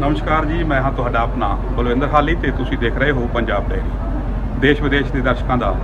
ਨਮਸਕਾਰ ਜੀ, ਮੈਂ ਹਾਂ ਤੁਹਾਡਾ ਆਪਣਾ ਬਲਵਿੰਦਰ ਹਾਲੀ ਤੇ ਤੁਸੀਂ ਦੇਖ ਰਹੇ ਹੋ ਪੰਜਾਬ ਡਾਇਰੀ ਦੇਸ਼ ਵਿਦੇਸ਼ ਦੇ ਦਰਸ਼ਕਾਂ ਦਾ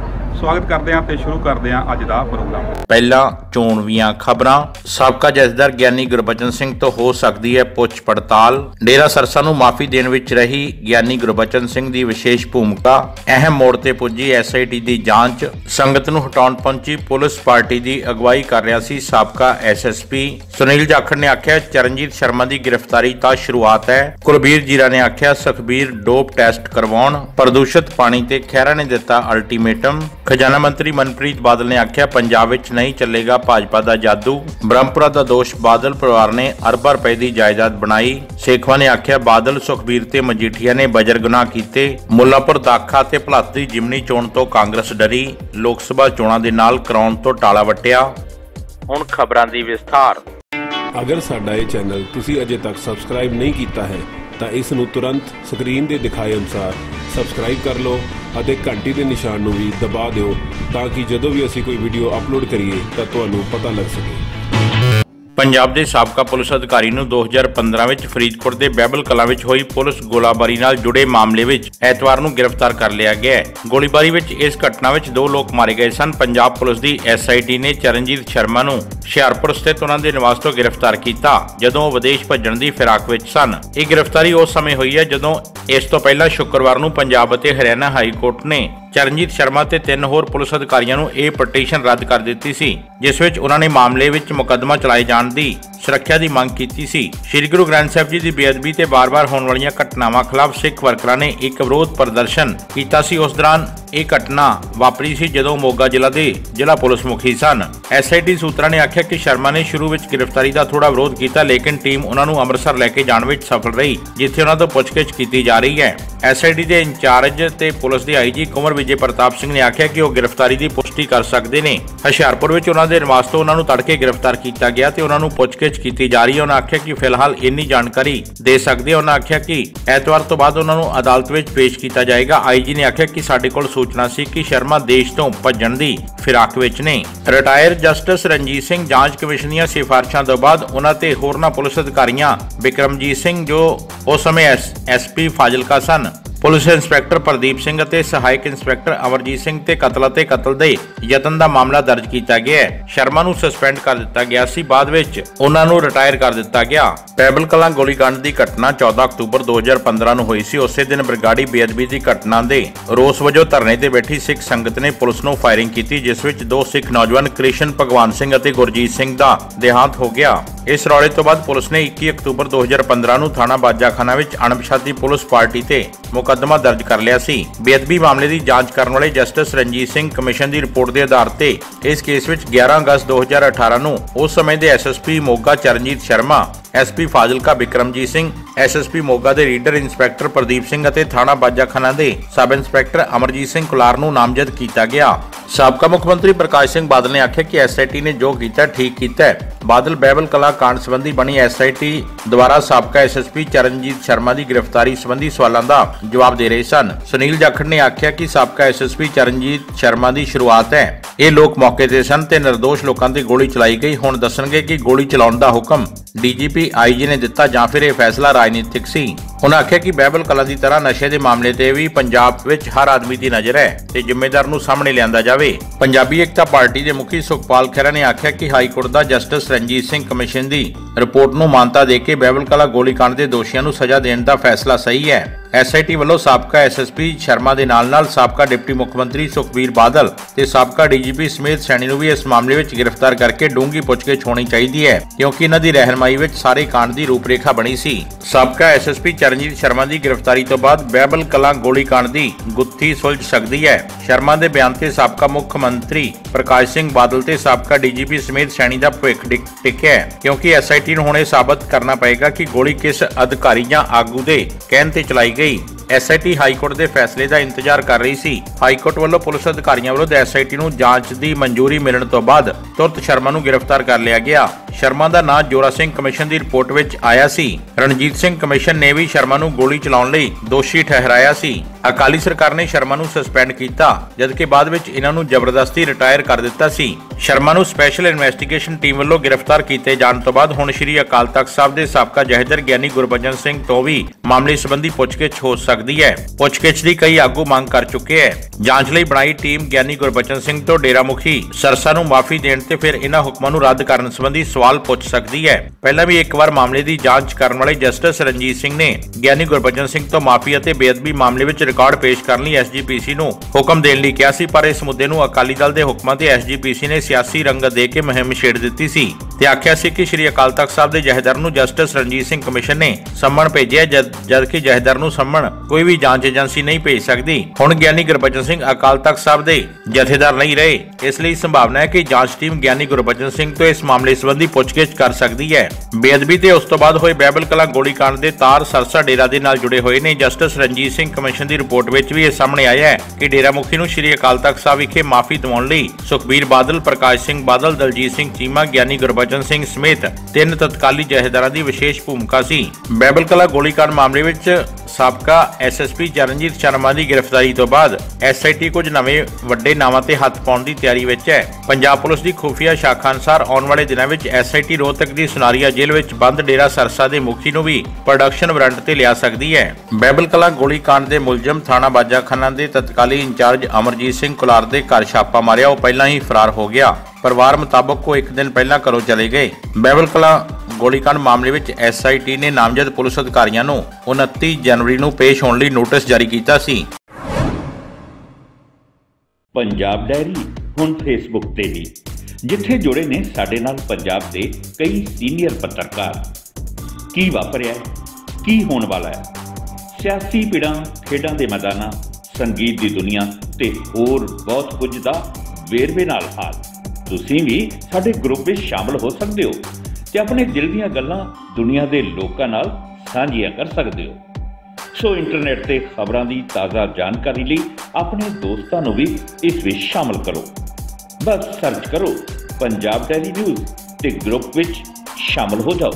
ਸਵਾਗਤ ਕਰਦੇ ਹਾਂ ਤੇ ਸ਼ੁਰੂ ਕਰਦੇ ਹਾਂ ਅੱਜ ਦਾ ਪ੍ਰੋਗਰਾਮ। ਪਹਿਲਾਂ ਚੋਣਵੀਆਂ ਖਬਰਾਂ। ਸਾਬਕਾ ਜਥੇਦਾਰ ਗਿਆਨੀ ਗੁਰਬਚਨ ਸਿੰਘ ਤੋਂ ਹੋ ਸਕਦੀ ਹੈ ਪੁੱਛ ਪੜਤਾਲ। ਡੇਰਾ ਸਰਸਾ ਨੂੰ ਮਾਫੀ ਦੇਣ ਵਿੱਚ ਰਹੀ ਗਿਆਨੀ ਗੁਰਬਚਨ ਸਿੰਘ ਦੀ ਵਿਸ਼ੇਸ਼ ਭੂਮਿਕਾ। ਅਹਿਮ ਮੋੜ ਤੇ ਪੁੱਜੀ ਐਸਆਈਟੀ ਦੀ ਜਾਂਚ। ਸੰਗਤ ਨੂੰ ਹਟਾਉਣ ਪਹੁੰਚੀ ਪੁਲਿਸ ਪਾਰਟੀ ਦੀ ਅਗਵਾਈ ਕਰ ਰਿਹਾ ਸੀ ਸਾਬਕਾ ਐਸਐਸਪੀ ਸੁਨੀਲ ਜਾਖੜ ਨੇ ਆਖਿਆ, ਚਰਨਜੀਤ ਸ਼ਰਮਾ ਦੀ ਗ੍ਰਿਫਤਾਰੀ ਤਾਂ ਸ਼ੁਰੂਆਤ ਹੈ। ਕੁਲਬੀਰ ਜੀਰਾ ਨੇ ਆਖਿਆ, ਸੁਖਬੀਰ ਡੋਪ ਟੈਸਟ ਕਰਵਾਉਣ। ਪ੍ਰਦੂਸ਼ਿਤ ਪਾਣੀ ਤੇ ਖਹਿਰਾ ਨੇ ਦਿੱਤਾ ਅਲਟੀਮੇਟਮ। ਖਜ਼ਾਨਾ ਮੰਤਰੀ ਮਨਪ੍ਰੀਤ ਬਾਦਲ ਨੇ ਆਖਿਆ, ਪੰਜਾਬ ਵਿੱਚ ਨਹੀਂ ਚੱਲੇਗਾ ਭਾਜਪਾ ਦਾ ਜਾਦੂ। ਬ੍ਰਹਮਪੁਰਾ ਦਾ ਦੋਸ਼ ਬਾਦਲ ਪਰਿਵਾਰ ਨੇ ਅਰਬਾਂ ਰੁਪਏ ਦੀ ਜਾਇਦਾਦ ਬਣਾਈ। ਸੇਖਵਾ ਨੇ ਆਖਿਆ, ਬਾਦਲ ਸੁਖਬੀਰ ਤੇ ਮਜੀਠੀਆ ਨੇ ਬਜਰ ਗੁਨਾਹ ਕੀਤੇ। ਮੁੱਲਾਪੁਰ ਦਾਖਾ ਤੇ ਭਲਾਤ ਜਿਮਨੀ ਚੋਣ ਤੋਂ ਕਾਂਗਰਸ ਡਰੀ। ਲੋਕ ਸਭਾ ਚੋਣਾਂ ਦੇ ਨਾਲ ਕਰਾਉਣ ਤੋਂ ਟਾਲਾ ਵੱਟਿਆ। ਹੁਣ ਖਬਰਾਂ ਦੀ ਵਿਸਥਾਰ। ਅਗਰ ਸਾਡਾ ਇਹ ਚੈਨਲ ਤੁਸੀਂ ਅਜੇ ਤੱਕ ਸਬਸਕ੍ਰਾਈਬ ਨਹੀਂ ਕੀਤਾ ਹੈ ਤਾਂ ਇਸ ਨੂੰ ਤੁਰੰਤ ਸਕਰੀਨ ਦੇ ਦਿਖਾਏ ਅਨੁਸਾਰ ਸਬਸਕ੍ਰਾਈਬ ਕਰ ਲਓ ਅਤੇ ਘੰਟੀ ਦੇ ਨਿਸ਼ਾਨ ਨੂੰ ਵੀ ਦਬਾ ਦਿਓ ਤਾਂ ਕਿ ਜਦੋਂ ਵੀ ਅਸੀਂ ਕੋਈ ਵੀਡੀਓ ਅਪਲੋਡ ਕਰੀਏ ਤਾਂ ਤੁਹਾਨੂੰ ਪਤਾ ਲੱਗ ਸਕੇ। ਪੰਜਾਬ ਦੇ ਸਾਬਕਾ ਪੁਲਿਸ ਅਧਿਕਾਰੀ ਨੂੰ 2015 ਵਿੱਚ ਫਰੀਦਕੋਟ ਦੇ ਬਹਿਬਲ ਕਲਾਂ ਵਿੱਚ ਹੋਈ ਪੁਲਿਸ ਗੋਲਾਬਾਰੀ ਨਾਲ ਜੁੜੇ ਮਾਮਲੇ ਵਿੱਚ ਐਤਵਾਰ ਨੂੰ ਗ੍ਰਿਫਤਾਰ ਕਰ ਲਿਆ ਗਿਆ ਹੈ। ਗੋਲੀਬਾਰੀ ਵਿੱਚ ਇਸ ਘਟਨਾ ਵਿੱਚ ਦੋ ਲੋਕ ਮਾਰੇ ਗਏ ਸਨ। ਪੰਜਾਬ ਪੁਲਿਸ ਦੀ ਐਸਆਈਟੀ ਨੇ ਚਰਨਜੀਤ ਸ਼ਰਮਾ ਨੂੰ ਹੁਸ਼ਿਆਰਪੁਰ ਸਥਿਤ ਉਹਨਾਂ ਦੇ ਨਿਵਾਸ ਤੋਂ ਗ੍ਰਿਫਤਾਰ ਕੀਤਾ, ਜਦੋਂ ਉਹ ਵਿਦੇਸ਼ ਭੱਜਣ ਦੀ ਫਿਰਾਕ ਵਿੱਚ ਸਨ। ਇਹ ਗ੍ਰਿਫਤਾਰੀ ਉਸ ਸਮੇਂ ਹੋਈ ਹੈ ਜਦੋਂ ਇਸ ਤੋਂ ਪਹਿਲਾਂ ਸ਼ੁੱਕਰਵਾਰ ਨੂੰ ਪੰਜਾਬ ਅਤੇ ਹਰਿਆਣਾ ਹਾਈ ਕੋਰਟ ਨੇ ਚਰਨਜੀਤ ਸ਼ਰਮਾ ਤੇ ਤਿੰਨ ਹੋਰ ਪੁਲਿਸ ਅਧਿਕਾਰੀਆਂ ਨੂੰ ਇਹ ਪਟੀਸ਼ਨ ਰੱਦ ਕਰ ਦਿੱਤੀ ਸੀ, ਜਿਸ ਵਿੱਚ ਉਹਨਾਂ ਨੇ ਮਾਮਲੇ ਵਿੱਚ ਮੁਕੱਦਮਾ ਚਲਾਏ ਜਾਣ ਦੀ ਸੁਰੱਖਿਆ ਦੀ ਮੰਗ ਕੀਤੀ ਸੀ। ਸ੍ਰੀ ਗੁਰੂ ਗ੍ਰੰਥ ਸਾਹਿਬ ਜੀ ਦੀ ਬੇਅਦਬੀ ਤੇ ਬਾਰ-ਬਾਰ ਹੋਣ ਵਾਲੀਆਂ ਘਟਨਾਵਾਂ ਖਿਲਾਫ ਸਿੱਖ ਵਰਕਰਾਂ ਨੇ ਇੱਕ ਵਿਰੋਧ ਪ੍ਰਦਰਸ਼ਨ ਕੀਤਾ ਸੀ। ਉਸ ਦੌਰਾਨ ਇਹ ਘਟਨਾ ਵਾਪਰੀ ਸੀ ਜਦੋਂ ਮੋਗਾ ਜ਼ਿਲ੍ਹਾ ਦੇ ਜ਼ਿਲ੍ਹਾ ਪੁਲਿਸ ਮੁਖੀ ਸਨ। ਐਸਆਈਟੀ ਸੂਤਰਾਂ ਨੇ ਆਖਿਆ ਕਿ ਸ਼ਰਮਾ ਨੇ ਸ਼ੁਰੂ ਵਿੱਚ ਗ੍ਰਿਫਤਾਰੀ ਦਾ ਥੋੜਾ ਵਿਰੋਧ ਕੀਤਾ, ਲੇਕਿਨ ਟੀਮ ਉਹਨਾਂ ਨੂੰ ਅੰਮ੍ਰਿਤਸਰ ਲੈ ਕੇ ਜਾਣ ਵਿੱਚ ਸਫਲ ਰਹੀ, ਜਿੱਥੇ ਉਹਨਾਂ ਤੋਂ ਪੁੱਛਗਿੱਛ ਕੀਤੀ ਜਾ ਰਹੀ ਹੈ। ਐਸਆਈਟੀ ਦੇ ਇੰਚਾਰਜ ਤੇ ਪੁਲਿਸ ਦੇ ਆਈਜੀ ਕੁਮਰ ਵਿਜੇ ਪ੍ਰਤਾਪ ਸਿੰਘ ਨੇ ਆਖਿਆ ਕਿ ਉਹ ਗ੍ਰਿਫਤਾਰੀ ਦੀ ਪੁਸ਼ਟੀ ਕਰ ਸਕਦੇ ਨੇ, ਹੁਸ਼ਿਆਰਪੁਰ ਵਿੱਚ ਉਹਨਾਂ ਦੇ ਨਿਵਾਸ ਤੋਂ ਉਹਨਾਂ ਨੂੰ ਤੜਕੇ ਗ੍ਰਿਫਤਾਰ ਕੀਤਾ ਗਿਆ ਤੇ ਉਹਨਾਂ ਨੂੰ ਪੁੱਛਗਿੱਛ ਕੀਤੀ ਜਾ ਰਹੀ ਹੈ। ਉਹਨਾਂ ਆਖਿਆ ਕਿ ਫਿਲਹਾਲ ਇੰਨੀ ਜਾਣਕਾਰੀ ਦੇ ਸਕਦੇ ਉਹਨਾਂ ਆਖਿਆ ਕਿ ਐਤਵਾਰ ਤੋਂ ਬਾਅਦ ਉਹਨਾਂ ਨੂੰ ਅਦਾਲਤ ਵਿੱਚ ਪੇਸ਼ ਕੀਤਾ ਜਾਏਗਾ। ਆਈਜੀ ਨੇ ਆਖਿਆ ਕਿ ਸਾਡੇ ਕੋਲ ਸੂਚਨਾ ਸੀ ਕਿ ਸ਼ਰਮਾ ਦੇਸ਼ ਤੋਂ ਭੱਜਣ ਦੀ ਫਿਰਾਕ ਵਿੱਚ ਨੇ। ਰਿਟਾਇਰ ਜਸਟਿਸ ਰਣਜੀਤ ਸਿੰਘ ਜਾਂਚ ਕਮਿਸ਼ਨ ਦੀਆਂ ਸਿਫਾਰਸ਼ਾਂ ਤੋਂ ਬਾਅਦ ਉਹਨਾਂ ਤੇ ਹੋਰਨਾਂ ਪੁਲਿਸ ਅਧਿਕਾਰੀਆਂ ਵਿਕਰਮਜੀਤ ਸਿੰਘ ਜੋ ਉਸ ਸਮੇਂ ਐਸਪੀ ਫਾਜ਼ਿਲਕਾ ਸਨ ਪੁਲਿਸ ਇੰਸਪੈਕਟਰ ਪ੍ਰਦੀਪ ਸਿੰਘ ਅਤੇ ਸਹਾਇਕ ਇੰਸਪੈਕਟਰ ਅਮਰਜੀਤ ਸਿੰਘ ਤੇ ਕਤਲ ਅਤੇ ਕਤਲ ਦੇ ਯਤਨ ਦਾ ਮਾਮਲਾ ਦਰਜ ਕੀਤਾ ਗਿਆ ਹੈ। ਸ਼ਰਮਾ ਨੂੰ ਸਸਪੈਂਡ ਕਰ ਦਿੱਤਾ ਗਿਆ ਸੀ। ਬਾਅਦ ਵਿੱਚ ਉਹਨਾਂ ਨੂੰ ਰਿਟਾਇਰ ਕਰ ਦਿੱਤਾ ਗਿਆ। ਪੈਬਲ ਕਲਾਂ ਗੋਲੀकांड ਦੀ ਘਟਨਾ 14 ਅਕਤੂਬਰ 2015 ਨੂੰ ਹੋਈ ਸੀ। ਉਸੇ ਦਿਨ ਬਰਗਾੜੀ ਬੇਅਦਬੀ ਦੀ ਘਟਨਾ ਦੇ ਰੋਸ ਵਜੋਂ ਧਰਨੇ ਤੇ ਬੈਠੀ ਸਿੱਖ ਸੰਗਤ ਨੇ ਪੁਲਿਸ ਨੂੰ ਫਾਇਰਿੰਗ ਕੀਤੀ, ਜਿਸ ਵਿੱਚ ਦੋ ਸਿੱਖ ਨੌਜਵਾਨ ਕ੍ਰਿਸ਼ਨ ਭਗਵਾਨ ਸਿੰਘ ਅਤੇ ਗੁਰਜੀਤ ਸਿੰਘ ਦਾ ਦੇਹਾਂਤ ਹੋ ਗਿਆ। ਇਸ ਰੌਲੇ ਤੋਂ ਬਾਅਦ ਪੁਲਿਸ ਨੇ 21 ਅਕਤੂਬਰ 2015 ਨੂੰ ਥਾਣਾ ਬਾਜਾਖਾਨਾ ਵਿੱਚ ਅਣਪਛਾਤੀ ਪੁਲਿਸ ਪਾਰਟੀ ਤੇ ਮੁਕੱਦਮਾ ਦਰਜ ਕਰ ਲਿਆ ਸੀ। ਬੇਅਦਬੀ ਮਾਮਲੇ ਦੀ ਜਾਂਚ ਕਰਨ ਵਾਲੇ ਜਸਟਿਸ ਰਣਜੀਤ ਸਿੰਘ ਕਮਿਸ਼ਨ ਦੀ ਰਿਪੋਰਟ ਦੇ ਆਧਾਰ ਤੇ ਇਸ ਕੇਸ ਵਿੱਚ 11 ਅਗਸਤ 2018 ਨੂੰ ਉਸ ਸਮੇਂ ਦੇ SSP Moga Charanjit Sharma SP Fazilka Bikramjit Singh, SSP Moga ਦੇ ਰੀਡਰ ਇੰਸਪੈਕਟਰ ਪ੍ਰਦੀਪ ਸਿੰਘ ਅਤੇ ਥਾਣਾ ਬਾਜਾਖਾਨਾ ਦੇ ਸਬ ਇੰਸਪੈਕਟਰ ਅਮਰਜੀਤ ਸਿੰਘ ਕੁਲਾਰ ਨੂੰ ਨਾਮਜ਼ਦ ਕੀਤਾ ਗਿਆ। ਸਾਬਕਾ ਮੁੱਖ ਮੰਤਰੀ ਪ੍ਰਕਾਸ਼ ਸਿੰਘ ਬਾਦਲ ਨੇ ਆਖਿਆ ਕਿ ਐਸਆਈਟੀ ਨੇ ਜੋ ਕੀਤਾ, ਠੀਕ ਕੀਤਾ ਬਾਦਲ ਬਹਿਬਲ ਕਲਾ ਕਾਂਡ ਸੰਬੰਧੀ ਬਣੀ ਐਸਆਈਟੀ ਦੁਆਰਾ ਸਾਬਕਾ ਐਸਐਸਪੀ ਚਰਨਜੀਤ ਸ਼ਰਮਾ ਦੀ ਗ੍ਰਿਫਤਾਰੀ ਸੰਬੰਧੀ ਸਵਾਲਾਂ ਦਾ ਜਵਾਬ ਦੇ ਰਹੇ ਸਨ। ਸੁਨੀਲ ਜਾਖੜ ਨੇ ਆਖਿਆ ਕਿ ਸਾਬਕਾ ਐਸਐਸਪੀ ਚਰਨਜੀਤ ਸ਼ਰਮਾ ਦੀ ਸ਼ੁਰੂਆਤ ਹੈ। ਇਹ ਲੋਕ ਮੌਕੇ ਤੇ ਸਨ ਤੇ નિર્ਦੋਸ਼ ਲੋਕਾਂ ਦੀ ਗੋਲੀ ਚਲਾਈ ਗਈ। ਹੁਣ ਦੱਸਣਗੇ ਕਿ ਗੋਲੀ ਚਲਾਉਣ ਦਾ ਹੁਕਮ ਡੀਜੀਪੀ ਆਈਜੀ ਨੇ ਦਿੱਤਾ ਜਾਂ ਫਿਰ ਇਹ ਫੈਸਲਾ ਰਾਜਨੀਤਿਕ ਸੀ। ਉਹਨਾਂ ਆਖਿਆ ਕਿ ਬਾਈਬਲ ਕਲਾ ਦੀ ਤਰ੍ਹਾਂ ਨਸ਼ੇ ਦੇ ਮਾਮਲੇ ਤੇ ਵੀ ਪੰਜਾਬ ਵਿੱਚ ਹਰ ਆਦਮੀ ਦੀ ਨਜ਼ਰ ਹੈ ਤੇ ਜ਼ਿੰਮੇਦਾਰ ਨੂੰ ਸਾਹਮਣੇ ਲਿਆਂਦਾ ਜਾਵੇ। ਪੰਜਾਬੀ ਏਕਤਾ ਪਾਰਟੀ ਦੇ ਮੁਖੀ ਸੁਖਪਾਲ ਖਹਿਰਾ ਨੇ ਆਖਿਆ ਕਿ ਹਾਈ ਕੋਰਟ ਦਾ ਜਸਟਿਸ ਰਣਜੀਤ ਸਿੰਘ ਕਮਿਸ਼ਨ ਦੀ ਰਿਪੋਰਟ ਨੂੰ ਮਾਨਤਾ ਦੇ ਕੇ ਬਾਈਬਲ ਕਲਾ ਗੋਲੀ ਕਾਂਡ ਦੇ ਦੋਸ਼ੀਆਂ ਨੂੰ ਸਜ਼ਾ ਦੇਣ ਦਾ ਫੈਸਲਾ ਸਹੀ ਹੈ। ਐਸਆਈਟੀ ਵੱਲੋਂ ਸਾਬਕਾ ਐਸਐਸਪੀ ਸ਼ਰਮਾ ਦੇ ਨਾਲ-ਨਾਲ ਸਾਬਕਾ ਡਿਪਟੀ ਮੁੱਖ ਮੰਤਰੀ ਸੁਖਬੀਰ ਬਾਦਲ ਤੇ ਸਾਬਕਾ ਡੀਜੀਪੀ ਸਮੇਤ ਸੈਣੀ ਨੂੰ ਵੀ ਇਸ ਮਾਮਲੇ ਵਿੱਚ ਗ੍ਰਿਫਤਾਰ ਕਰਕੇ ਡੂੰਗੀ ਪੁੱਛਗਿੱਛ ਹੋਣੀ ਚਾਹੀਦੀ ਹੈ, ਕਿਉਂਕਿ ਇਹਨਾਂ ਦੀ ਰਹਿਨਮਾਈ ਵਿੱਚ ਸਾਰੇ ਕਾਂਡ ਦੀ ਰੂਪਰੇਖਾ ਬਣੀ ਸੀ। ਸਾਬਕਾ ਐਸਐਸਪੀ ਚਰਨਜੀਤ ਸ਼ਰਮਾ ਦੀ ਗ੍ਰਿਫਤਾਰੀ ਤੋਂ ਬਾਅਦ ਬੈਬਲ ਕਲਾਂ ਗੋਲੀकांड ਦੀ ਗੁੱਥੀ ਸੁਲਝ ਸਕਦੀ ਹੈ। ਸ਼ਰਮਾ ਦੇ ਬਿਆਨ ਤੇ ਸਾਬਕਾ ਮੁੱਖ ਮੰਤਰੀ ਪ੍ਰਕਾਸ਼ ਸਿੰਘ ਬਾਦਲ ਤੇ ਸਾਬਕਾ ਡੀਜੀਪੀ ਸਮੇਤ ਸੈਣੀ ਦਾ ਭਵਿੱਖ ਟਿਕਿਆ ਹੈ, ਕਿਉਂਕਿ ਐਸਆਈਟੀ ਨੂੰ ਹੁਣ ਇਹ ਸਾਬਤ ਕਰਨਾ ਪਏਗਾ ਕਿ ਗੋਲੀ ਕਿਸ ਅਧਿਕਾਰੀ ਜਾਂ ਆਗੂ ਦੇ ਕਹਿਣ ਤੇ ਚਲਾਈ ਗਈ। ਐਸਆਈਟੀ ਹਾਈ ਕੋਰਟ ਦੇ ਫੈਸਲੇ ਦਾ ਇੰਤਜ਼ਾਰ ਕਰ ਰਹੀ ਸੀ। ਹਾਈ ਕੋਰਟ ਵੱਲੋਂ ਪੁਲਿਸ ਅਧਿਕਾਰੀਆਂ ਵੱਲੋਂ ਐਸਆਈਟੀ ਨੂੰ ਜਾਂਚ ਦੀ ਮਨਜ਼ੂਰੀ ਮਿਲਣ ਤੋਂ ਬਾਅਦ ਤੁਰਤ ਸ਼ਰਮਾ ਨੂੰ ਗ੍ਰਿਫਤਾਰ ਕਰ ਲਿਆ ਗਿਆ। ਸ਼ਰਮਾ ਦਾ ਨਾਂ ਜੋਰਾ ਸਿੰਘ ਕਮਿਸ਼ਨ ਦੀ ਰਿਪੋਰਟ ਵਿੱਚ ਆਇਆ ਸੀ। ਰਣਜੀਤ ਸਿੰਘ ਕਮਿਸ਼ਨ ਨੇ ਵੀ ਸ਼ਰਮਾ ਨੂੰ ਗੋਲੀ ਚਲਾਉਣ ਲਈ ਦੋਸ਼ੀ ਠਹਿਰਾਇਆ ਸੀ। ਅਕਾਲੀ ਸਰਕਾਰ ਨੇ ਸ਼ਰਮਾ ਨੂੰ ਸਸਪੈਂਡ ਕੀਤਾ, ਜਦਕਿ ਬਾਅਦ ਵਿੱਚ ਇਹਨਾਂ ਨੂੰ ਜ਼ਬਰਦਸਤੀ ਰਿਟਾਇਰ ਕਰ ਦਿੱਤਾ ਸੀ। ਸ਼ਰਮਾ ਨੂੰ ਸਪੈਸ਼ਲ ਇਨਵੈਸਟੀਗੇਸ਼ਨ ਟੀਮ ਵੱਲੋਂ ਗ੍ਰਿਫਤਾਰ ਕੀਤੇ ਜਾਣ ਤੋਂ ਬਾਅਦ ਹੁਣ ਸ੍ਰੀ ਅਕਾਲ ਤਖਤ ਸਾਹਿਬ ਦੇ ਸਾਬਕਾ ਜਹੇਦਾਰ ਗਿਆਨੀ ਗੁਰਬਚਨ ਸਿੰਘ ਤੋਂ ਵੀ ਮਾਮਲੇ ਸੰਬੰਧੀ ਪੁੱਛਗਿੱਛ ਹੋ ਸਕਦੀ ਹੈ। ਪੁੱਛਗਿੱਛ ਦੀ ਕਈ ਆਗੂ ਮੰਗ ਕਰ ਚੁੱਕੇ ਹੈ। ਜਾਂਚ ਲਈ ਬਣਾਈ ਟੀਮ ਗਿਆਨੀ ਗੁਰਬਚਨ ਸਿੰਘ ਤੋਂ ਡੇਰਾ ਮੁਖੀ ਸਰਸਾ ਨੂੰ ਮਾਫੀ ਦੇਣ ਤੇ ਫਿਰ ਇਹਨਾਂ ਹੁਕਮਾਂ ਨੂੰ ਰੱਦ ਕਰਨ ਸੰਬੰਧੀ ਸਵਾਲ ਪੁੱਛ ਸਕਦੀ ਹੈ। ਪਹਿਲਾਂ ਵੀ ਇੱਕ ਵਾਰ ਮਾਮਲੇ ਦੀ ਜਾਂਚ ਕਰਨ ਵਾਲੇ ਜਸਟਿਸ ਰਣਜੀਤ ਸਿੰਘ ਨੇ ਗਿਆਨੀ ਗੁਰਬਚਨ ਸਿੰਘ ਤੋਂ ਮਾਫੀ ਅਤੇ ਬੇਅਦਬੀ ਮਾਮਲੇ ਵਿੱਚ ਰਿਕਾਰਡ ਪੇਸ਼ ਕਰਨ ਲਈ ਐਸਜੀਪੀਸੀ ਨੂੰ ਹੁਕਮ ਦੇਣ ਲਈ ਕਿਹਾ ਸੀ, ਪਰ ਇਸ ਮੁੱਦੇ ਨੂੰ ਅਕਾਲੀ ਦਲ ਦੇ ਹੁਕਮਾਂ ਤੇ ਐਸਜੀਪੀਸੀ ਨੇ ਸਿਆਸੀ ਰੰਗਤ ਦੇ ਕੇ ਮੁਹਿੰਮ ਛੇੜ ਦਿੱਤੀ ਸੀ ਤੇ ਆਖਿਆ ਸੀ ਕਿ ਸ੍ਰੀ ਅਕਾਲ ਤਖਤ ਸਾਹਿਬ ਦੇ ਜਹੇਦਾਰ ਨੂੰ ਜਸਟਿਸ ਰਣਜੀਤ ਸਿੰਘ ਕਮਿਸ਼ਨ ਨੇ ਸੰਮਣ ਭੇਜਿਆ ਜਦਕਿ ਜਹੇਦਾਰ ਨੂੰ ਸੰਮਣ ਕੋਈ ਵੀ ਜਾਂਚ ਏਜੰਸੀ ਨਹੀਂ ਭੇਜ ਸਕਦੀ। ਹੁਣ ਗਿਆਨੀ ਗੁਰਬਚਨ ਸਿੰਘ ਅਕਾਲ ਤਖਤ ਸਾਹਿਬ ਦੇ ਜਥੇਦਾਰ ਨਹੀਂ ਰਹੇ। ਇਸ ਲਈ ਸੰਭਾਵਨਾ ਹੈ ਕਿ ਜਾਂਚ ਟੀਮ ਗਿਆਨੀ ਗੁਰਬਚਨ ਸਿੰਘ ਤੋਂ ਇਸ ਮਾਮਲੇ ਸੰਬੰਧੀ ਪੁੱਛਗਿੱਛ ਕਰ ਸਕਦੀ ਹੈ। ਬੇਅਦਬੀ ਤੇ ਉਸ ਤੋਂ ਬਾਅਦ ਹੋਏ ਬਹਿਬਲ ਕਲਾਂ ਗੋਲੀकांड ਦੇ ਤਾਰ ਸਰਸਾ ਡੇਰਾ ਦੇ ਨਾਲ ਜੁੜੇ ਹੋਏ ਨੇ। ਜਸਟਿਸ ਰਣਜੀਤ ਸਿੰਘ ਕਮਿਸ਼ਨ ਦੀ ਰਿਪੋਰਟ ਵਿੱਚ ਵੀ ਇਹ ਸਾਹਮਣੇ ਆਇਆ ਹੈ ਕਿ ਡੇਰਾ ਮੁਖੀ ਨੂੰ ਸ਼੍ਰੀ ਅਕਾਲ ਤਖਤ ਸਾਹਿਬ ਵਿਖੇ ਮਾਫੀ ਦਿਵਾਉਣ ਲਈ ਸੁਖਬੀਰ ਬਾਦਲ, ਪ੍ਰਕਾਸ਼ ਸਿੰਘ ਬਾਦਲ, ਦਲਜੀਤ ਸਿੰਘ ਚੀਮਾ, ਗਿਆਨੀ ਗੁਰਬਚਨ ਸਿੰਘ ਸਮੇਤ ਤਿੰਨ ਤਤਕਾਲੀ ਜਹੇਦਾਰਾਂ ਦੀ ਵਿਸ਼ੇਸ਼ ਭੂਮਿਕਾ ਸੀ। ਬੈਬਲ ਕਲਾ ਗੋਲੀ ਕਾਂਡ ਮਾਮਲੇ ਵਿੱਚ ਸਾਬਕਾ ਐਸਐਸਪੀ ਚਰਨਜੀਤ ਸ਼ਰਮਾ ਦੀ ਗ੍ਰਿਫਤਾਰੀ ਤੋਂ ਬਾਅਦ ਐਸਆਈਟੀ ਕੁਝ ਨਵੇਂ ਵੱਡੇ ਨਾਵਾਂ ਤੇ ਹੱਥ ਪਾਉਣ ਦੀ ਤਿਆਰੀ ਵਿੱਚ ਹੈ। ਪੰਜਾਬ ਪੁਲਿਸ ਦੀ ਖੁਫੀਆ ਸ਼ਾਖਾ ਅਨੁਸਾਰ ਆਉਣ ਵਾਲੇ ਦਿਨਾਂ ਵਿੱਚ ਐਸਆਈਟੀ ਰੋਹਤਕ ਦੀ ਸੁਨਾਰੀਆ ਜੇਲ੍ਹ ਵਿੱਚ ਬੰਦ ਡੇਰਾ ਸਰਸਾ ਦੇ ਮੁਖੀ ਨੂੰ ਵੀ ਪ੍ਰੋਡਕਸ਼ਨ ਵਾਰੰਟ ਤੇ ਲਿਆ ਸਕਦੀ ਹੈ। ਬੈਬਲ ਕਲਾ ਗੋਲੀकांड ਦੇ ਮੁਲਜ਼ਮ ਥਾਣਾ ਬਾਜਾਖਾਨਾ ਦੇ ਤਤਕਾਲੀ ਇੰਚਾਰਜ ਅਮਰਜੀਤ ਸਿੰਘ ਕੁਲਾਰ ਦੇ ਘਰ ਛਾਪਾ ਮਾਰਿਆ, ਉਹ ਪਹਿਲਾਂ ਹੀ ਫਰਾਰ ਹੋ ਗਿਆ। ਪਰਿਵਾਰ ਮੁਤਾਬਕ ਉਹ ਇੱਕ ਦਿਨ ਪਹਿਲਾਂ ਘਰੋਂ ਚਲੇ ਗਏ। ਬੈਬਲ ਕਲਾ ਗੋਲੀकांड ਮਾਮਲੇ ਵਿੱਚ ਐਸਆਈਟੀ ਨੇ ਨਾਮਜ਼ਦ ਪੁਲਿਸ ਅਧਿਕਾਰੀਆਂ ਨੂੰ 29 ਜਨਵਰੀ ਨੂੰ ਪੇਸ਼ ਹੋਣ ਲਈ ਨੋਟਿਸ ਜਾਰੀ ਕੀਤਾ ਸੀ। ਪੰਜਾਬ ਡਾਇਰੀ, ਹੁਣ ਫੇਸਬੁੱਕ ਤੇ ਵੀ। ਜਿੱਥੇ ਜੁੜੇ ਨੇ ਸਾਡੇ ਨਾਲ ਪੰਜਾਬ ਦੇ ਕਈ ਸੀਨੀਅਰ ਪੱਤਰਕਾਰ। ਕੀ ਵਾਪਰਿਆ ਕੀ ਹੋਣ ਵਾਲਾ ਹੈ? ਸਿਆਸੀ ਪਿੜਾਂ ਖੇਡਾਂ ਦੇ ਮੈਦਾਨਾਂ, ਸੰਗੀਤ ਦੀ ਦੁਨੀਆ ਤੇ ਹੋਰ ਬਹੁਤ ਕੁਝ ਦਾ ਵੇਰਵੇ ਨਾਲ ਹਾਲ। ਤੁਸੀਂ ਵੀ ਸਾਡੇ ਗਰੁੱਪ ਵਿੱਚ ਸ਼ਾਮਲ ਹੋ ਸਕਦੇ ਹੋ। ਤੇ ਆਪਣੇ ਦਿਲ ਦੀਆਂ ਗੱਲਾਂ ਦੁਨੀਆ ਦੇ ਲੋਕਾਂ ਨਾਲ ਸਾਂਝੀਆਂ ਕਰ ਸਕਦੇ ਹੋ। ਸੋ ਇੰਟਰਨੈਟ ਤੇ ਖਬਰਾਂ ਦੀ ਤਾਜ਼ਾ ਜਾਣਕਾਰੀ ਲਈ ਆਪਣੇ ਦੋਸਤਾਂ ਨੂੰ ਵੀ ਇਸ ਵਿੱਚ ਸ਼ਾਮਲ ਕਰੋ। ਬਸ ਸਰਚ ਕਰੋ, ਪੰਜਾਬ ਡੈਲੀ ਨਿਊਜ਼ ਤੇ ਗਰੁੱਪ ਵਿੱਚ ਸ਼ਾਮਲ ਹੋ ਜਾਓ।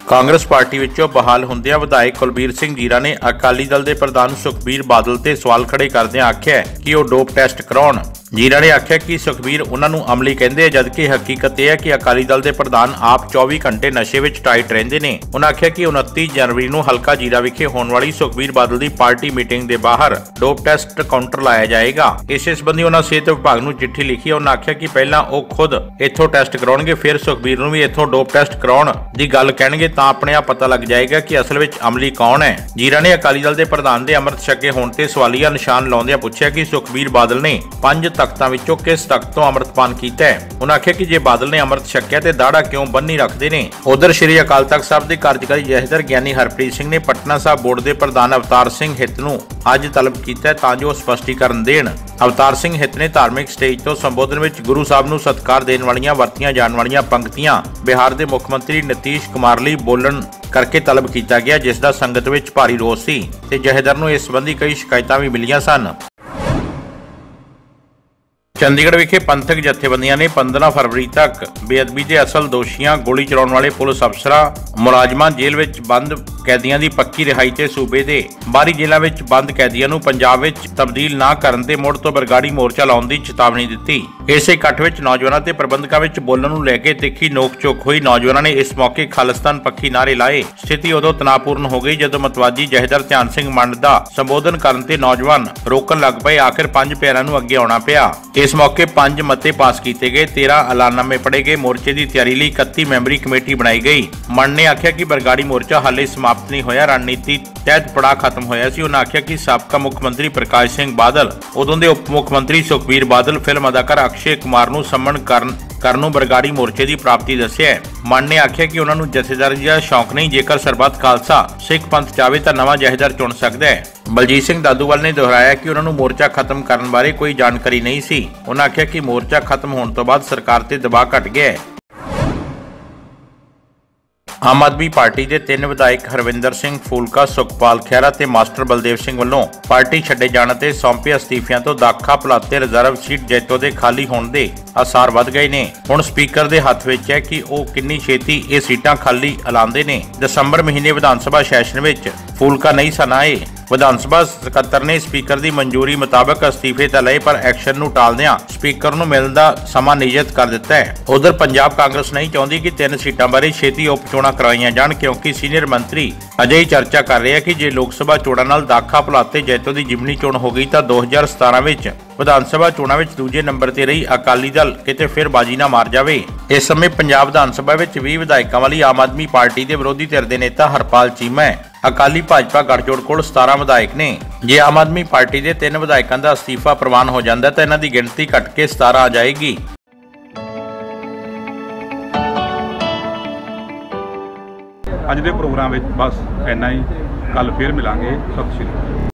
ਕਾਂਗਰਸ ਪਾਰਟੀ ਵਿੱਚੋਂ ਬਹਾਲ ਹੁੰਦਿਆਂ ਵਿਧਾਇਕ ਕੁਲਬੀਰ ਸਿੰਘ ਜੀਰਾ ਨੇ ਅਕਾਲੀ ਦਲ ਦੇ ਪ੍ਰਧਾਨ ਸੁਖਬੀਰ ਬਾਦਲ ਤੇ ਸਵਾਲ ਖੜੇ ਕਰਦਿਆਂ ਆਖਿਆ ਕਿ ਉਹ ਡੋਪ ਟੈਸਟ ਕਰਾਉਣ। ਜੀਰਾ ਨੇ ਆਖਿਆ ਕਿ ਸੁਖਬੀਰ ਉਹਨਾਂ ਨੂੰ ਅਮਲੀ ਕਹਿੰਦੇ ਆ, ਜਦਕਿ ਹਕੀਕਤ ਇਹ ਹੈ ਕਿ ਅਕਾਲੀ ਦਲ ਦੇ ਪ੍ਰਧਾਨ ਆਪ 24 ਘੰਟੇ ਨਸ਼ੇ ਵਿੱਚ ਟਾਈਟ ਰਹਿੰਦੇ ਨੇ। ਉਹਨਾਂ ਆਖਿਆ ਕਿ 29 ਜਨਵਰੀ ਨੂੰ ਹਲਕਾ ਜੀਰਾ ਵਿਖੇ ਹੋਣ ਵਾਲੀ ਸੁਖਬੀਰ ਬਾਦਲ ਦੀ ਪਾਰਟੀ ਮੀਟਿੰਗ ਦੇ ਬਾਹਰ ਡੋਪ ਟੈਸਟ ਕਾਊਂਟਰ ਲਾਇਆ ਜਾਏਗਾ। ਇਸੇ ਸੰਬੰਧੀ ਉਹਨਾਂ ਸਿਹਤ ਵਿਭਾਗ ਨੂੰ ਚਿੱਠੀ ਲਿਖੀ ਉਹਨਾਂ ਆਖਿਆ ਕਿ ਪਹਿਲਾਂ ਉਹ ਖੁਦ ਇੱਥੋਂ ਟੈਸਟ ਕਰਾਉਣਗੇ, ਫਿਰ ਸੁਖਬੀਰ ਨੂੰ ਵੀ ਇੱਥੋਂ ਡੋਪ ਟੈਸਟ ਕਰਾਉਣ ਦੀ ਗੱਲ ਕਹਿਣਗੇ, ਤਾਂ ਆਪਣੇ ਆਪ ਪਤਾ ਲੱਗ ਜਾਏਗਾ ਕਿ ਅਸਲ ਵਿੱਚ ਅਮਲੀ ਕੌਣ ਹੈ। ਜੀਰਾ ਨੇ ਅਕਾਲੀ ਦਲ ਦੇ ਪ੍ਰਧਾਨ ਦੇ ਅੰਮ੍ਰਿਤ ਛਕੇ ਹੋਣ ਤੇ ਸਵਾਲੀਆ ਨਿਸ਼ਾਨ ਲਾਉਂਦਿਆਂ ਪੁੱਛਿਆ ਕਿ ਸੁਖਬੀਰ ਬਾਦਲ ਨੇ ਪੰਜ ਤਖਤਾਂ ਵਿੱਚੋਂ ਕਿਸ ਤਖਤ ਤੋਂ ਅੰਮ੍ਰਿਤਪਾਨ ਕੀਤਾ ਹੈ? ਉਹਨਾਂ ਆਖਿਆ ਕਿ ਜੇ ਬਾਦਲ ਨੇ ਅੰਮ੍ਰਿਤ ਛਕਿਆ ਤੇ ਦਾੜਾ ਕਿਉਂ ਬੰਨੀ ਰੱਖਦੇ ਨੇ? ਉਧਰ ਸ੍ਰੀ ਅਕਾਲ ਤਖਤ ਸਾਹਿਬ ਦੇ ਕਾਰਜਕਾਰੀ ਜਥੇਦਾਰ ਗਿਆਨੀ ਹਰਪ੍ਰੀਤ ਸਿੰਘ ਨੇ ਪਟਨਾ ਸਾਹਿਬ ਬੋਰਡ ਦੇ ਪ੍ਰਧਾਨ ਅਵਤਾਰ ਸਿੰਘ ਹਿੱਤ ਨੂੰ ਅੱਜ ਤਲਬ ਕੀਤਾ ਤਾਂ ਜੋ ਸਪਸ਼ਟੀਕਰਨ ਦੇਣ। ਅਵਤਾਰ ਸਿੰਘ ਹਿੱਤ ਨੇ ਧਾਰਮਿਕ ਸਟੇਜ ਤੋਂ ਸੰਬੋਧਨ ਵਿੱਚ ਗੁਰੂ ਸਾਹਿਬ ਨੂੰ ਸਤਿਕਾਰ ਦੇਣ ਵਾਲੀਆਂ, ਵਰਤੀਆਂ ਜਾਣ ਵਾਲੀਆਂ ਪੰਕਤੀਆਂ ਬਿਹਾਰ ਦੇ ਮੁੱਖ ਮੰਤਰੀ ਨਤੀਸ਼ ਕੁਮਾਰ ਲਈ ਬੋਲਣ ਕਰਕੇ ਤਲਬ ਕੀਤਾ ਗਿਆ, ਜਿਸ ਦਾ ਸੰਗਤ ਵਿੱਚ ਭਾਰੀ ਰੋਸ ਸੀ ਤੇ ਜਹੇਦਾਰ ਨੂੰ ਇਸ ਸੰਬੰਧੀ ਕਈ ਸ਼ਿਕਾਇਤਾਂ ਵੀ ਮਿਲੀਆਂ ਸਨ। ਚੰਡੀਗੜ੍ਹ ਵਿਖੇ ਪੰਥਕ ਜਥੇਬੰਦੀਆਂ ਨੇ 15 ਫਰਵਰੀ ਤੱਕ ਬੇਅਦਬੀ ਦੇ ਅਸਲ ਦੋਸ਼ੀਆਂ, ਗੋਲੀ ਚਲਾਉਣ ਵਾਲੇ ਪੁਲਿਸ ਅਫਸਰਾਂ, ਮੁਲਾਜ਼ਮਾਂ ਜੇਲ੍ਹ ਵਿੱਚ ਬੰਦ ਕੈਦੀਆਂ ਦੀ ਪੱਕੀ ਰਿਹਾਈ ਤੇ ਸੂਬੇ ਦੇ ਬਾਹਰੀ ਜੇਲ੍ਹਾਂ ਵਿੱਚ ਬੰਦ ਕੈਦੀਆਂ ਨੂੰ ਪੰਜਾਬ ਵਿੱਚ ਤਬਦੀਲ ਨਾ ਕਰਨ ਤੇ ਮੁੜ ਤੋਂ ਬਰਗਾੜੀ ਮੋਰਚਾ ਲਾਉਣ ਦੀ ਚੇਤਾਵਨੀ ਦਿੱਤੀ। ਇਸੇ ਇਕੱਠ ਵਿੱਚ ਨੌਜਵਾਨਾਂ ਤੇ ਪ੍ਰਬੰਧਕਾਂ ਵਿੱਚ ਬੋਲਣ ਨੂੰ ਲੈ ਕੇ ਤਿੱਖੀ ਨੋਕ-ਝੋਕ ਹੋਈ। ਨੌਜਵਾਨਾਂ ਨੇ ਇਸ ਮੌਕੇ ਖਾਲਿਸਤਾਨ ਪੱਖੀ ਨਾਰੇ ਲਾਏ। ਸਥਿਤੀ ਉਦੋਂ ਤਣਾਅਪੂਰਨ ਹੋ ਗਈ ਜਦੋਂ ਮਤਵਾਜੀ ਜਹੇਦਾਰ ਧਿਆਨ ਸਿੰਘ ਮੰਡ ਦਾ ਸੰਬੋਧਨ ਕਰਨ ਤੇ ਨੌਜਵਾਨ ਰੋਕਣ ਲੱਗ ਪਏ। ਆਖਿਰ ਪੰਜ ਪਿਆਰਿਆਂ ਨੂੰ ਅੱਗੇ ਆਉਣਾ ਪਿਆ। ਇਸ ਮੌਕੇ ਪੰਜ ਮਤੇ ਪਾਸ ਕੀਤੇ ਗਏ। 13 ਐਲਾਨਨਾਮੇ ਪੜੇ ਗਏ। ਮੋਰਚੇ ਦੀ ਤਿਆਰੀ ਲਈ 31 ਮੈਂਬਰੀ ਕਮੇਟੀ ਬਣਾਈ ਗਈ। ਮੰਡ ਨੇ ਆਖਿਆ ਕਿ ਬਰਗਾੜੀ ਮੋਰਚਾ ਹਾਲੇ ਸਮਾਪਤ ਨਹੀਂ ਹੋਇਆ। ਰਣਨੀਤੀ ਤਹਿਤ ਪੜਾ ਖਤਮ ਹੋਇਆ ਸੀ। ਉਹਨਾਂ ਆਖਿਆ ਕਿ ਸਾਬਕਾ ਮੁੱਖ ਮੰਤਰੀ ਪ੍ਰਕਾਸ਼ ਸਿੰਘ ਬਾਦਲ, ਉਦੋਂ ਦੇ ਉਪ ਮੁੱਖ ਮੰਤਰੀ ਸੁਖਬੀਰ ਬਾਦਲ, ਫਿਲਮ ਅਦਾਕਾਰ ਅਕਸ਼ੇ ਕੁਮਾਰ ਨੂੰ ਸੰਮਣ ਕਰਨ ਕਰਨ ਬਰਗਾੜੀ ਮੋਰਚੇ ਦੀ ਪ੍ਰਾਪਤੀ ਦੱਸਿਆ ਮਨ ਨੇ ਆਖਿਆ ਕਿ ਉਹਨਾਂ ਨੂੰ ਜਥੇਦਾਰੀ ਦਾ ਸ਼ੌਂਕ ਨਹੀਂ, ਜੇਕਰ ਸਰਬੱਤ ਖਾਲਸਾ, ਸਿੱਖ ਪੰਥ ਚਾਵੇ ਤਾਂ ਨਵਾਂ ਜਥੇਦਾਰ ਚੁਣ ਸਕਦਾ ਹੈ। ਬਲਜੀਤ ਸਿੰਘ ਦਾਦੂਵਾਲ ਨੇ ਦੁਹਰਾਇਆ ਕਿ ਉਹਨਾਂ ਨੂੰ ਮੋਰਚਾ ਖਤਮ ਕਰਨ ਬਾਰੇ ਕੋਈ ਜਾਣਕਾਰੀ ਨਹੀਂ ਸੀ। ਉਹਨਾਂ ਆਖਿਆ ਕਿ ਮੋਰਚਾ ਖਤਮ ਹੋਣ ਤੋਂ ਬਾਅਦ ਸਰਕਾਰ ਤੇ ਦਬਾਅ ਘਟ ਗਿਆ ਹੈ। ਆਮ ਆਦਮੀ ਪਾਰਟੀ ਦੇ ਤਿੰਨ ਵਿਧਾਇਕ ਹਰਵਿੰਦਰ ਸਿੰਘ, ਫੂਲਕਾ, ਸੁਖਪਾਲ ਖਹਿਰਾ ਤੇ ਮਾਸਟਰ ਬਲਦੇਵ ਸਿੰਘ ਵੱਲੋਂ ਪਾਰਟੀ ਛੱਡੇ ਜਾਣ ਤੇ ਸੌਂਪੇ ਅਸਤੀਫਿਆਂ ਤੋਂ ਦਾਖਾ ਪਲਾਤੇ ਰਿਜ਼ਰਵ ਸੀਟ ਜੈਤੋ ਦੇ ਖਾਲੀ ਹੋਣ ਦੇ ਆਸਾਰ ਵੱਧ ਗਏ ਨੇ। ਹੁਣ ਸਪੀਕਰ ਦੇ ਹੱਥ ਵਿੱਚ ਹੈ ਕਿ ਉਹ ਕਿੰਨੀ ਛੇਤੀ ਇਹ ਸੀਟਾਂ ਖਾਲੀ ਐਲਾਨਦੇ ਨੇ। ਦਸੰਬਰ ਮਹੀਨੇ ਵਿਧਾਨ ਸਭਾ ਸੈਸ਼ਨ ਵਿੱਚ ਫੂਲਕਾ ਨਹੀਂ ਸਨ ਆਏ। ਵਿਧਾਨ ਸਭਾ ਸਕੱਤਰ ਨੇ ਸਪੀਕਰ ਦੀ ਮਨਜ਼ੂਰੀ ਮੁਤਾਬਕ ਅਸਤੀਫੇ ਤਾਂ ਲਏ, ਪਰ ਐਕਸ਼ਨ ਨੂੰ ਟਾਲਦਿਆਂ ਸਪੀਕਰ ਨੂੰ ਮਿਲਣ ਦਾ ਸਮਾਂ ਨਿਯਤ ਕਰ ਦਿੱਤਾ ਹੈ। ਉਧਰ ਪੰਜਾਬ ਕਾਂਗਰਸ ਨਹੀਂ ਚਾਹੁੰਦੀ ਕਿ ਤਿੰਨ ਸੀਟਾਂ ਬਾਰੇ ਛੇਤੀ ਉਪ ਚੋਣਾਂ ਜਾਣ, ਕਿਉਂਕਿ ਸੀਨੀਅਰ ਮੰਤਰੀ ਅਜੇ ਹੀ ਚਰਚਾ ਕਰ ਰਹੇ ਆ ਕਿ ਜੇ ਲੋਕ ਸਭਾ ਚੋਣਾਂ ਨਾਲ ਦਾਖਾ ਭੁਲਾਤੇ ਜੈਤੋ ਦੀ ਜਿਮਨੀ ਚੋਣ ਹੋ ਗਈ ਤਾਂ 2017 ਵਿੱਚ ਵਿਧਾਨ ਸਭਾ ਚੋਣਾਂ ਵਿੱਚ ਦੂਜੇ ਨੰਬਰ ਤੇ ਰਹੀ ਅਕਾਲੀ ਦਲ ਕਿਤੇ ਫਿਰ ਬਾਜੀ ਨਾ ਮਾਰ ਜਾਵੇ। ਇਸ ਸਮੇਂ ਪੰਜਾਬ ਵਿਧਾਨ ਸਭਾ ਵਿੱਚ 20 ਵਿਧਾਇਕਾਂ ਵਾਲੀ ਆਮ ਆਦਮੀ ਪਾਰਟੀ ਦੇ ਵਿਰੋਧੀ ਧਿਰ ਦੇ ਨੇਤਾ ਹਰਪਾਲ ਚੀਮਾ ਹੈ। ਅਕਾਲੀ ਭਾਜਪਾ ਗੱਠਜੋੜ ਕੋਲ 17 ਵਿਧਾਇਕ ਨੇ। ਜੇ ਆਮ ਆਦਮੀ ਪਾਰਟੀ ਦੇ ਤਿੰਨ ਵਿਧਾਇਕਾਂ ਦਾ ਅਸਤੀਫਾ ਪ੍ਰਵਾਨ ਹੋ ਜਾਂਦਾ, ਤਾਂ ਇਹਨਾਂ ਦੀ ਗਿਣਤੀ ਘਟ ਕੇ 17 ਆ ਜਾਏਗੀ। ਅੱਜ ਦੇ ਪ੍ਰੋਗਰਾਮ ਵਿੱਚ ਬਸ ਇੰਨਾ ਹੀ। ਕੱਲ ਫੇਰ ਮਿਲਾਂਗੇ। ਸਤਿ ਸ਼੍ਰੀ ਅਕਾਲ।